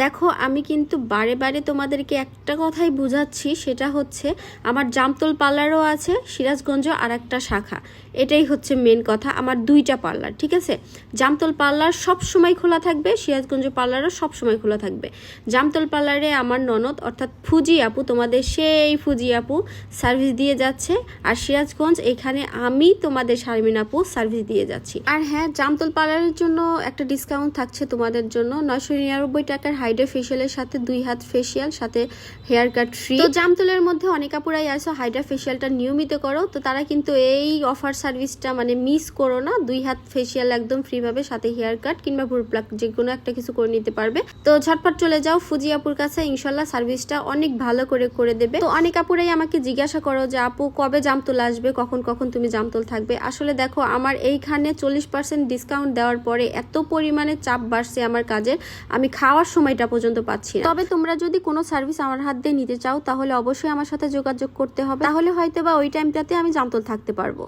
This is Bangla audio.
দেখো, আমি কিন্তু বারে বারে তোমাদেরকে একটা কথাই বুঝাচ্ছি, সেটা হচ্ছে আমার জামতল পার্লারও আছে, সিরাজগঞ্জ আর একটা শাখা। এটাই হচ্ছে মেন কথা, আমার দুইটা পার্লার, ঠিক আছে? জামতল পার্লার সব সময় খোলা থাকবে, সিরাজগঞ্জ পার্লারও সব সময় খোলা থাকবে। জামতল পার্লারে আমার ননদ, অর্থাৎ ফুজি আপু, তোমাদের সেই ফুজি আপু সার্ভিস দিয়ে যাচ্ছে। আর সিরাজগঞ্জ, এখানে আমি তোমাদের শারমিন আপু সার্ভিস দিয়ে যাচ্ছি। আর হ্যাঁ জামতল পার্লারের জন্য একটা ডিসকাউন্ট থাকছে তোমাদের জন্য, নয়শো নিরানব্বই টাকার হাইড্রো ফেশিয়ালের সাথে দুই হাত ফেশিয়াল, সাথে হেয়ার কাট ফ্রি তো জামতলের মধ্যে অনেক আপুরাই আসো হাইড্রা ফেশিয়ালটা নিয়মিত করো। তো তারা কিন্তু এই অফার সার্ভিসটা মানে মিস করো না। দুই হাত ফেশিয়াল একদম ফ্রি ভাবে সাথে হেয়ার কাট কিংবা ভুর প্লাক যে কোনো একটা কিছু করে নিতে পারবে। তো ঝটপট চলে যাও ফুজি আপুর কাছে। ইনশাল্লাহ সার্ভিসটা অনেক ভালো করে করে দেবে। তো অনেক আপুরাই আমাকে জিজ্ঞাসা করো যে, আপু, কবে জামতল আসবে? কখন কখন তুমি জামতল থাকবে? আসলে দেখো, আমার এইখানে চল্লিশ পার্সেন্ট ডিসকাউন্ট দেওয়ার পরে এত পরিমাণে চাপ বাড়ছে আমার কাজের। আমি খাওয়ার সময়টা পর্যন্ত পাচ্ছি তবে তোমরা যদি কোনো সার্ভিস আমার হাত দিয়ে নিতে চাও, তাহলে অবশ্যই আমার সাথে যোগাযোগ করতে হবে। তাহলে হয়তো বা ওই টাইমটাতে আমি জামতল থাকতে পারব।